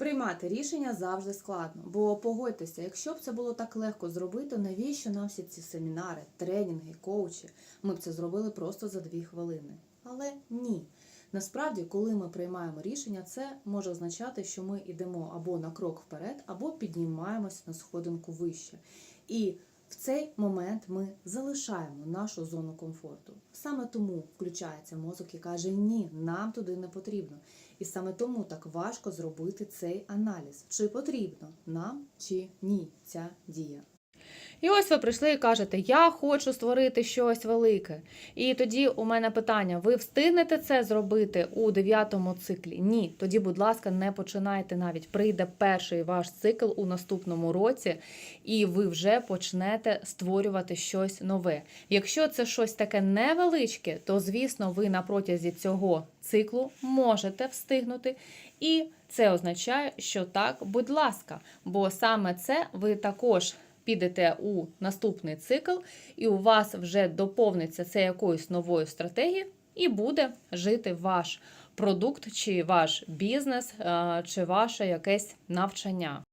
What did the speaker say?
Приймати рішення завжди складно, бо погодьтеся, якщо б це було так легко зробити, навіщо нам всі ці семінари, тренінги, коучі? Ми б це зробили просто за дві хвилини. Але ні. Насправді, коли ми приймаємо рішення, це може означати, що ми йдемо або на крок вперед, або піднімаємося на сходинку вище. І в цей момент ми залишаємо нашу зону комфорту. Саме тому включається мозок і каже: ні, нам туди не потрібно. І саме тому так важко зробити цей аналіз, чи потрібно нам чи ні ця дія. І ось ви прийшли і кажете, я хочу створити щось велике. І тоді у мене питання: ви встигнете це зробити у дев'ятому циклі? Ні. Тоді, будь ласка, не починайте навіть. Прийде перший ваш цикл у наступному році, і ви вже почнете створювати щось нове. Якщо це щось таке невеличке, то звісно, ви на протязі цього циклу можете встигнути. І це означає, що так, будь ласка, бо саме це ви також підете у наступний цикл, і у вас вже доповниться це якоюсь новою стратегією, і буде жити ваш продукт, чи ваш бізнес, е, чи ваше якесь навчання.